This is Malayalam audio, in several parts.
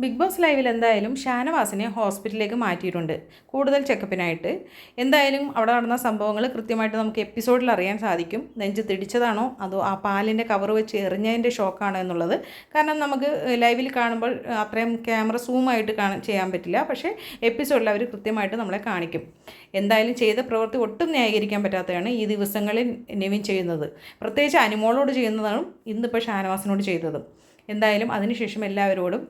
ബിഗ് ബോസ് ലൈവിൽ എന്തായാലും ഷാനവാസിനെ ഹോസ്പിറ്റലിലേക്ക് മാറ്റിയിട്ടുണ്ട്. കൂടുതൽ ചെക്കപ്പിനായിട്ട്. എന്തായാലും അവിടെ നടന്ന സംഭവങ്ങൾ കൃത്യമായിട്ട് നമുക്ക് എപ്പിസോഡിൽ അറിയാൻ സാധിക്കും. നെഞ്ച് തിടിച്ചതാണോ? അതോ ആ പാലിന്റെ കവർ വെച്ച് എറിഞ്ഞതിന്റെ ഷോക്കാണോ എന്നുള്ളത്. കാരണം നമുക്ക് ലൈവിൽ കാണുമ്പോൾ അത്രയും ക്യാമറ സൂമായിട്ട് കാണാൻ ചെയ്യാൻ പറ്റില്ല. പക്ഷേ എപ്പിസോഡിൽ അവർ കൃത്യമായിട്ട് നമ്മളെ കാണിക്കും. എന്തായാലും ചെയ്ത പ്രവൃത്തി ഒട്ടും ന്യായീകരിക്കാൻ പറ്റാത്തതാണ് ഈ ദിവസങ്ങളിൽ നെവിൻ ചെയ്യുന്നത്. പ്രത്യേകിച്ച് അനുമോളോട് ചെയ്യുന്നതാണ് ഇന്നിപ്പോൾ ഷാനവാസിനോട് ചെയ്തത്. എന്തായാലും അതിനുശേഷം എല്ലാവരോടും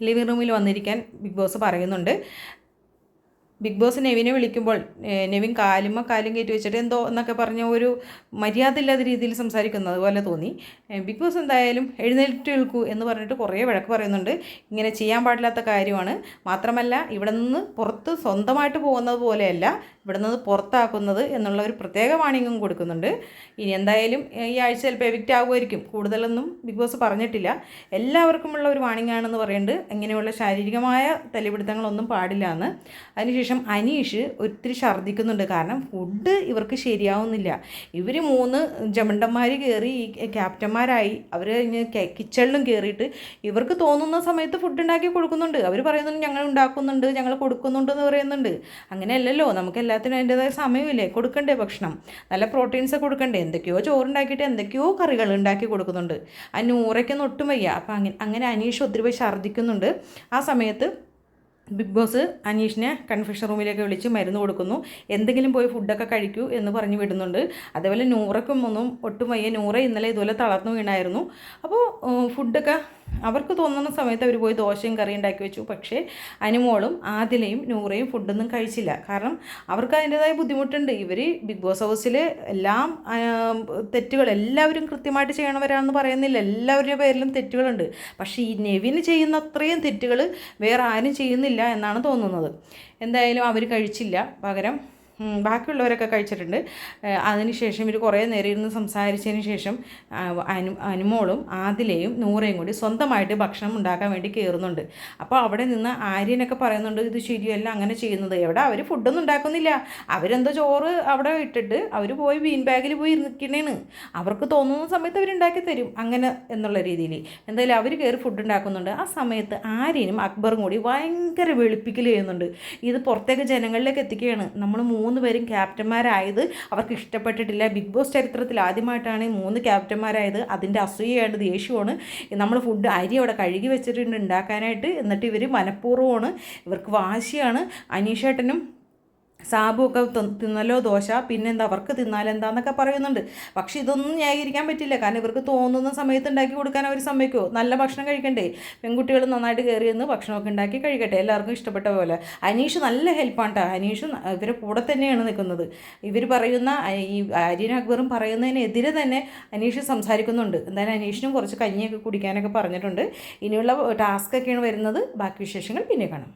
ലിവിംഗ് റൂമിൽ വന്നിരിക്കാൻ ബിഗ് ബോസ് പറയുന്നുണ്ട്. ബിഗ് ബോസ് നെവിനെ വിളിക്കുമ്പോൾ നെവിൻ കാലുമ്മ കാലും കയറ്റി വെച്ചിട്ട് എന്തോ എന്നൊക്കെ പറഞ്ഞ ഒരു മര്യാദ ഇല്ലാത്ത രീതിയിൽ സംസാരിക്കുന്നത് അതുപോലെ തോന്നി. ബിഗ് ബോസ് എന്തായാലും എഴുന്നേറ്റ് നിൽക്കൂ എന്ന് പറഞ്ഞിട്ട് കുറേ വഴക്ക് പറയുന്നുണ്ട്. ഇങ്ങനെ ചെയ്യാൻ പാടില്ലാത്ത കാര്യമാണ്. മാത്രമല്ല ഇവിടെ നിന്ന് പുറത്ത് സ്വന്തമായിട്ട് പോകുന്നത് പോലെയല്ല. ഇവിടെ നിന്ന് പുറത്താക്കുന്നത് എന്നുള്ള ഒരു പ്രത്യേക വാണിംഗും കൊടുക്കുന്നുണ്ട്. ഇനി എന്തായാലും ഈ ആഴ്ച ചിലപ്പോൾ എവിക്റ്റ് ആകുമായിരിക്കും കൂടുതലൊന്നും ബിഗ് ബോസ് പറഞ്ഞിട്ടില്ല. എല്ലാവർക്കുമുള്ള ഒരു വാണിംഗ് ആണെന്ന് പറയുന്നുണ്ട് ഇങ്ങനെയുള്ള ശാരീരികമായ തല്ലിപിടുത്തങ്ങളൊന്നും പാടില്ല എന്ന്. അതിനുശേഷം അനീഷ് ഒത്തിരി ഛർദ്ദിക്കുന്നുണ്ട്. കാരണം ഫുഡ് ഇവർക്ക് ശരിയാവുന്നില്ല. ഇവർ മൂന്ന് ജമണ്ടന്മാർ കയറി ഈ ക്യാപ്റ്റന്മാരായി അവർ കിച്ചണിലും കയറിയിട്ട് ഇവർക്ക് തോന്നുന്ന സമയത്ത് ഫുഡ് ഉണ്ടാക്കി കൊടുക്കുന്നുണ്ട്. അവർ പറയുന്നുണ്ട് ഞങ്ങൾ ഉണ്ടാക്കുന്നുണ്ട് ഞങ്ങൾ കൊടുക്കുന്നുണ്ട് എന്ന് പറയുന്നുണ്ട്. അങ്ങനെയല്ലല്ലോ. നമുക്ക് എല്ലാത്തിനും അതിന്റെതായ സമയമില്ലേ? കൊടുക്കണ്ടേ ഭക്ഷണം? നല്ല പ്രോട്ടീൻസ് കൊടുക്കണ്ടേ? എന്തൊക്കെയോ ചോറുണ്ടാക്കിയിട്ട് എന്തൊക്കെയോ കറികൾ ഉണ്ടാക്കി കൊടുക്കുന്നുണ്ട്. ആ നൂറയ്ക്കൊന്നും ഒട്ടും വയ്യ. അപ്പം അങ്ങനെ അങ്ങനെ അനീഷ് ഒത്തിരി പോയി ഛർദ്ദിക്കുന്നുണ്ട്. ആ സമയത്ത് ബിഗ് ബോസ് അനീഷിനെ കൺഫെഷൻ റൂമിലേക്ക് വിളിച്ച് മരുന്ന് കൊടുക്കുന്നു. എന്തെങ്കിലും പോയി ഫുഡൊക്കെ കഴിക്കൂ എന്ന് പറഞ്ഞ് വിടുന്നുണ്ട്. അതേപോലെ നൂറയ്ക്കും ഒന്നും ഒട്ടും വയ്യ. നൂറ ഇന്നലെ ഇതുപോലെ തളർന്നു വീണായിരുന്നു. അപ്പോൾ ഫുഡൊക്കെ അവർക്ക് തോന്നുന്ന സമയത്ത് അവർ പോയി ദോശയും കറിയും ഉണ്ടാക്കി വെച്ചു. പക്ഷേ അനുമോളും ആദിലയും നൂറയും ഫുഡൊന്നും കഴിച്ചില്ല. കാരണം അവർക്ക് അതിന്റെതായ ബുദ്ധിമുട്ടുണ്ട്. ഇവർ ബിഗ് ബോസ് ഹൗസിൽ എല്ലാം തെറ്റുകൾ എല്ലാവരും കൃത്യമായിട്ട് ചെയ്യണവരാണെന്ന് പറയുന്നില്ല. എല്ലാവരുടെ പേരിലും തെറ്റുകളുണ്ട്. പക്ഷേ ഈ നെവിന് ചെയ്യുന്ന അത്രയും തെറ്റുകൾ വേറെ ആരും ചെയ്യുന്നില്ല എന്നാണ് തോന്നുന്നത്. എന്തായാലും അവർ കഴിച്ചില്ല. പകരം ബാക്കിയുള്ളവരൊക്കെ കഴിച്ചിട്ടുണ്ട്. അതിനുശേഷം ഇവർ കുറേ നേരം ഇരുന്ന് സംസാരിച്ചതിന് ശേഷം അനു അനുമോളും ആദിലയും നൂറയും കൂടി സ്വന്തമായിട്ട് ഭക്ഷണം ഉണ്ടാക്കാൻ വേണ്ടി കയറുന്നുണ്ട് അപ്പോൾ അവിടെ നിന്ന് ആര്യനൊക്കെ പറയുന്നുണ്ട് ഇത് ശരിയല്ല അങ്ങനെ ചെയ്യുന്നത്. എവിടെ അവർ ഫുഡൊന്നും ഉണ്ടാക്കുന്നില്ല. അവരെന്തോ ചോറ് അവിടെ ഇട്ടിട്ട് അവർ പോയി ബീൻ ബാഗിൽ പോയി ഇരിക്കണേന്ന് അവർക്ക് തോന്നുന്ന സമയത്ത് അവരുണ്ടാക്കി തരും അങ്ങനെ എന്നുള്ള രീതിയിൽ. എന്തായാലും അവർ കയറി ഫുഡ് ഉണ്ടാക്കുന്നുണ്ട്. ആ സമയത്ത് ആര്യനും അക്ബറും കൂടി ഭയങ്കര വെളുപ്പിക്കൽ ചെയ്യുന്നുണ്ട്. ഇത് പുറത്തേക്ക് ജനങ്ങളിലേക്ക് എത്തിക്കുകയാണ്. നമ്മൾ മൂന്ന് പേരും ക്യാപ്റ്റന്മാരായത് അവർക്ക് ഇഷ്ടപ്പെട്ടിട്ടില്ല. ബിഗ് ബോസ് ചരിത്രത്തിൽ ആദ്യമായിട്ടാണ് മൂന്ന് ക്യാപ്റ്റന്മാരായത്. അതിന്റെ അസൂയയാണ് ദേഷ്യമാണ്. നമ്മൾ ഫുഡ് അരി അവിടെ കഴുകി വെച്ചിട്ടുണ്ട് ഉണ്ടാക്കാനായിട്ട്. എന്നിട്ട് ഇവർ മനഃപൂർവമാണ്. ഇവർക്ക് വാശിയാണ്. അനീഷേട്ടനും സാബുവൊക്കെ തിന്നലോ ദോശ പിന്നെന്താ അവർക്ക് തിന്നാലെന്താന്നൊക്കെ പറയുന്നുണ്ട്. പക്ഷേ ഇതൊന്നും ന്യായീകരിക്കാൻ പറ്റില്ല. കാരണം ഇവർക്ക് തോന്നുന്ന സമയത്ത് ഉണ്ടാക്കി കൊടുക്കാൻ അവർ സമ്മതിക്കുമോ നല്ല ഭക്ഷണം കഴിക്കണ്ടേ? പെൺകുട്ടികൾ നന്നായിട്ട് കയറി നിന്ന് ഭക്ഷണമൊക്കെ ഉണ്ടാക്കി കഴിക്കട്ടെ. എല്ലാവർക്കും ഇഷ്ടപ്പെട്ട പോലെ. അനീഷ് നല്ല ഹെൽപ്പാണ് കേട്ടോ അനീഷ് ഇവരെ കൂടെ തന്നെയാണ് നിൽക്കുന്നത്. ഇവർ പറയുന്ന ഈ ആര്യൻ അക്ബറും പറയുന്നതിനെതിരെ തന്നെ അനീഷ് സംസാരിക്കുന്നുണ്ട്. എന്തായാലും അനീഷിനും കുറച്ച് കഞ്ഞിയൊക്കെ കുടിക്കാനൊക്കെ പറഞ്ഞിട്ടുണ്ട്. ഇനിയുള്ള ടാസ്ക്കൊക്കെയാണ് വരുന്നത്. ബാക്കി വിശേഷങ്ങൾ പിന്നെ കാണാം.